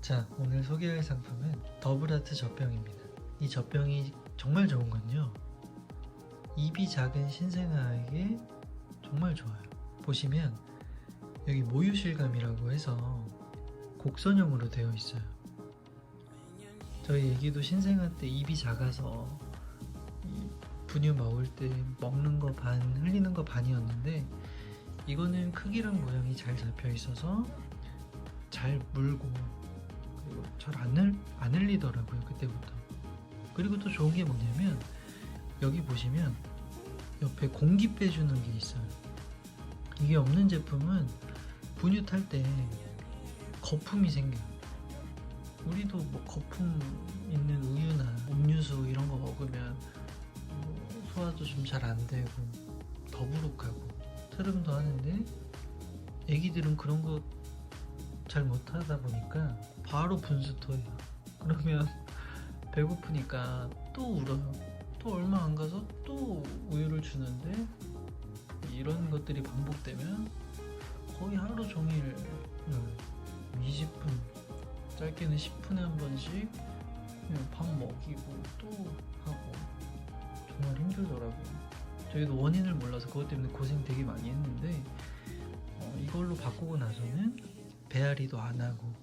자, 오늘 소개할 상품은 더블아트 젖병입니다. 이 젖병이 정말 좋은 건요. 입이 작은 신생아에게 정말 좋아요. 보시면 여기 모유 실감이라고 해서 곡선형으로 되어 있어요. 저희 애기도 신생아 때 입이 작아서 이 분유 먹을 때 먹는 거 반, 흘리는 거 반이었는데 이거는 크기랑 모양이 잘 잡혀 있어서 잘 물고 잘안 안 흘리더라고요 그때부터. 그리고 또 좋은 게 뭐냐면 여기 보시면 옆에 공기 빼주는 게 있어요. 이게 없는 제품은 분유 탈 때 거품이 생겨요. 우리도 뭐 거품 있는 우유나 음료수 이런 거 먹으면 뭐 소화도 좀 잘 안 되고 더부룩하고. 트름도 하는데 애기들은 그런 거 잘 못하다 보니까 바로 분수토해요. 그러면 배고프니까 또 울어요. 또 얼마 안 가서 또 우유를 주는데 이런 것들이 반복되면 거의 하루 종일 20분 짧게는 10분에 한 번씩 밥 먹이고 또 하고 정말 힘들더라고요. 저희도 원인을 몰라서 그것 때문에 고생 되게 많이 했는데 어, 이걸로 바꾸고 나서는 배앓이도 안 하고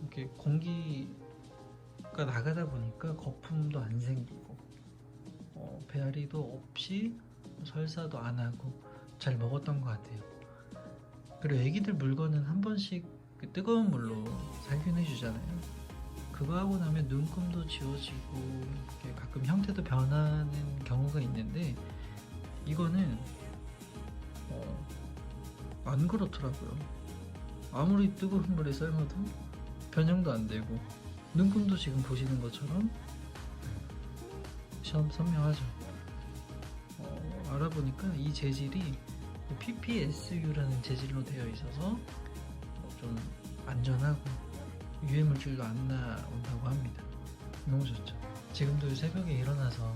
이렇게 공기가 나가다 보니까 거품도 안 생기고 어, 배앓이도 없이 설사도 안 하고 잘 먹었던 것 같아요. 그리고 애기들 물건은 한 번씩 그 뜨거운 물로 살균해 주잖아요. 그거 하고 나면 눈금도 지워지고 가끔 형태도 변하는 경우가 있는데 이거는 어, 안 그렇더라고요. 아무리 뜨거운 물에 삶아도 변형도 안 되고 눈금도 지금 보시는 것처럼 선, 선명하죠. 어, 알아보니까 이 재질이 PPSU라는 재질로 되어 있어서 어, 좀 안전하고 유해 물질도 안 나온다고 합니다. 너무 좋죠. 지금도 새벽에 일어나서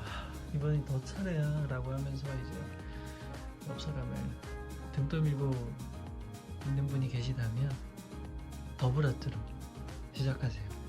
아, 이번이 더 차례야 라고 하면서 이제 옆 사람을 등 떠밀고 있는 분이 계시다면 더블 아트로 시작하세요.